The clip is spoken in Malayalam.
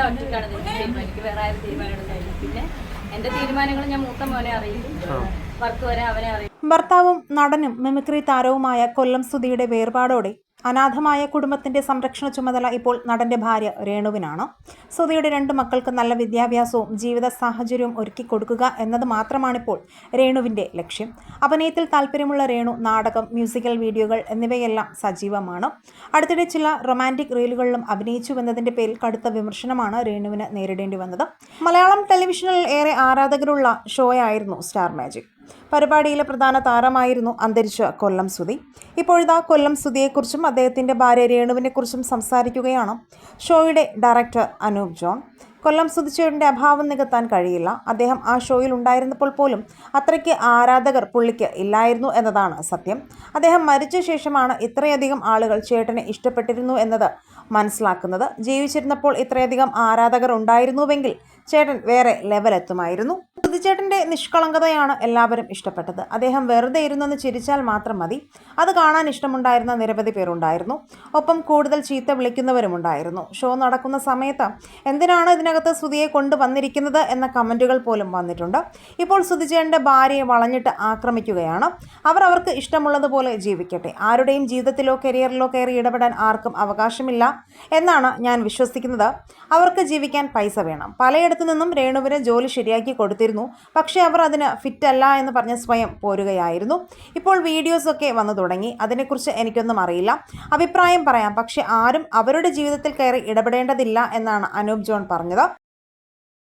എല്ലാം ഒറ്റയ്ക്കാണ് എനിക്ക് വേറെ ആരും തീരുമാനം എടുക്കാനില്ല. പിന്നെ എന്റെ തീരുമാനങ്ങൾ ഞാൻ മൂത്ത മോനെ അറിയിക്കും വർക്ക് വരെ അവനെ അറിയിക്കും ഭർത്താവും നടനും മിമിക്രി താരവുമായ കൊല്ലം സുധിയുടെ വേർപാടോടെ അനാഥമായ കുടുംബത്തിന്റെ സംരക്ഷണ ചുമതല ഇപ്പോൾ നടന്റെ ഭാര്യ രേണുവിനാണ്. സുധയുടെ രണ്ട് മക്കൾക്ക് നല്ല വിദ്യാഭ്യാസവും ജീവിത സാഹചര്യവും ഒരുക്കി കൊടുക്കുക എന്നത് മാത്രമാണിപ്പോൾ രേണുവിന്റെ ലക്ഷ്യം. അഭിനയത്തിൽ താല്പര്യമുള്ള രേണു നാടകം മ്യൂസിക്കൽ വീഡിയോകൾ എന്നിവയെല്ലാം സജീവമാണ്. അടുത്തിടെ ചില റൊമാന്റിക് റീലുകളിലും അഭിനയിച്ചു എന്നതിന്റെ പേരിൽ കടുത്ത വിമർശനമാണ് രേണുവിന് നേരിടേണ്ടി വന്നത്. മലയാളം ടെലിവിഷനിൽ ഏറെ ആരാധകരുള്ള ഷോയായിരുന്നു സ്റ്റാർ മാജിക്. പരിപാടിയിലെ പ്രധാന താരമായിരുന്നു അന്തരിച്ച കൊല്ലം സുധി. ഇപ്പോഴിതാ കൊല്ലം സുധിയെക്കുറിച്ചും അദ്ദേഹത്തിന്റെ ഭാര്യ രേണുവിനെക്കുറിച്ചും സംസാരിക്കുകയാണ് ഷോയുടെ ഡയറക്ടർ അനൂപ് ജോൺ. കൊല്ലം സുതിച്ചേടിന്റെ അഭാവം നികത്താൻ കഴിയില്ല. അദ്ദേഹം ആ ഷോയിൽ ഉണ്ടായിരുന്നപ്പോൾ പോലും അത്രയ്ക്ക് ആരാധകർ പുള്ളിക്ക് ഇല്ലായിരുന്നു എന്നതാണ് സത്യം. അദ്ദേഹം മരിച്ച ശേഷമാണ് ഇത്രയധികം ആളുകൾ ചേട്ടനെ ഇഷ്ടപ്പെട്ടിരുന്നു എന്നത് മനസ്സിലാക്കുന്നത്. ജീവിച്ചിരുന്നപ്പോൾ ഇത്രയധികം ആരാധകർ ഉണ്ടായിരുന്നുവെങ്കിൽ ചേട്ടൻ വേറെ ലെവലെത്തുമായിരുന്നു സുധിച്ചേട്ടന്റെ നിഷ്കളങ്കതയാണ് എല്ലാവരും ഇഷ്ടപ്പെട്ടത്. അദ്ദേഹം വെറുതെ ഇരുന്നെന്ന് ചിരിച്ചാൽ മാത്രം മതി. അത് കാണാൻ ഇഷ്ടമുണ്ടായിരുന്ന നിരവധി പേരുണ്ടായിരുന്നു. ഒപ്പം കൂടുതൽ ചീത്ത വിളിക്കുന്നവരുമുണ്ടായിരുന്നു. ഷോ നടക്കുന്ന സമയത്ത് എന്തിനാണ് ഇതിനകത്ത് സുധിയെ കൊണ്ടുവന്നിരിക്കുന്നത് എന്ന കമന്റുകൾ പോലും വന്നിട്ടുണ്ട്. ഇപ്പോൾ സുതിചേട്ടന്റെ ഭാര്യയെ വളഞ്ഞിട്ട് ആക്രമിക്കുകയാണ്. അവർ അവർക്ക് ഇഷ്ടമുള്ളതുപോലെ ജീവിക്കട്ടെ. ആരുടെയും ജീവിതത്തിലോ കരിയറിലോ കയറി ഇടപെടാൻ ആർക്കും അവകാശമില്ല എന്നാണ് ഞാൻ വിശ്വസിക്കുന്നത്. അവർക്ക് ജീവിക്കാൻ പൈസ വേണം. പലയിടത്തു നിന്നും രേണുവിന് ജോലി ശരിയാക്കി കൊടുത്തിരുന്നു. പക്ഷേ അവർ അതിന് ഫിറ്റ് അല്ല എന്ന് പറഞ്ഞ് സ്വയം പോരുകയായിരുന്നു. ഇപ്പോൾ വീഡിയോസൊക്കെ വന്നു തുടങ്ങി. അതിനെക്കുറിച്ച് എനിക്കൊന്നും അറിയില്ല. അഭിപ്രായം പറയാം. പക്ഷേ ആരും അവരുടെ ജീവിതത്തിൽ കയറി ഇടപെടേണ്ടതില്ല എന്നാണ് അനൂപ് ജോൺ പറഞ്ഞത്.